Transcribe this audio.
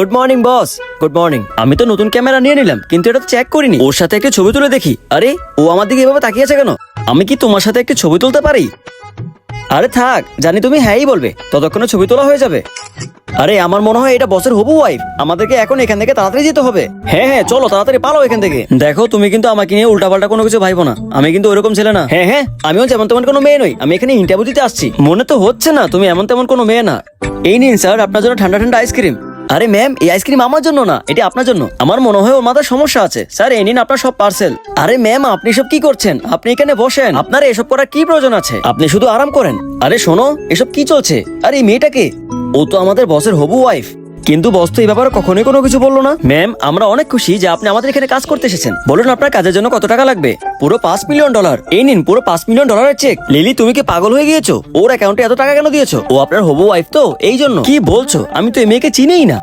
Good morning boss good morning আমি তো নতুন ক্যামেরা নিয়ে নিলাম, কিন্তু এটা তো চেক করিনি। ওর সাথে একটা ছবি তুলে দেখি। আরে, ও আমার দিকে এভাবে তাকিয়ে আছে কেন? আমি কি তোমার সাথে একটি ছবি তুলতে পারি? আরে থাক, জানি তুমি হ্যাঁই বলবে। ততক্ষণে ছবি তোলা হয়ে যাবে। আরে, আমার মনে হয় এটা বসের হবু ওয়াইফ আমাদেরকে এখন এখান থেকে তাড়াতাড়ি যেতে হবে। হ্যাঁ হ্যাঁ চলো, তাড়াতাড়ি পালো এখান থেকে। দেখো, তুমি কিন্তু আমাকে নিয়ে উল্টাপাল্টা কোনো কিছু ভাইবো না। আমি কিন্তু ওরকম ছেলে না। হ্যাঁ হ্যাঁ আমিও যেমন তেমন কোনো মেয়ে নই। আমি এখানে ইন্টারভিউ দিতে আসছি। মনে তো হচ্ছে না, তুমি এমন তেমন কোনো মেয়ে না। এই নিন, স্যার, আপনার জন্য ঠান্ডা ঠান্ডা আইসক্রিম আরে ম্যাম, এই আইসক্রিম আমার জন্য না, এটি আপনার জন্য। আমার মনে হয় ওর মাথায় সমস্যা আছে। স্যার এনিন নিন আপনার সব পার্সেল। আরে ম্যাম, আপনি সব কি করছেন? আপনি এখানে বসেন। আপনার এসব করার কি প্রয়োজন আছে? আপনি শুধু আরাম করেন। আরে শোনো, এসব কি চলছে? আরে এই মেয়েটাকে ও তো আমাদের বসের হবু ওয়াইফ কিন্তু বস তো এই ব্যাপারে কখনোই কোনো কিছু বলল না। ম্যাম, আমরা অনেক খুশি যে আপনি আমাদের এখানে কাজ করতে এসেছেন। বলুন আপনার কাজের জন্য কত টাকা লাগবে? পুরো পাঁচ মিলিয়ন ডলার এই নিন, পুরো পাঁচ মিলিয়ন ডলারের চেক লিলি, তুমি কি পাগল হয়ে গিয়েছো? ওর অ্যাকাউন্টে এত টাকা কেন দিয়েছ? ও আপনার হবু ওয়াইফ তো, এই জন্য। কি বলছো? আমি তো এই মেয়েকে চিনিই না।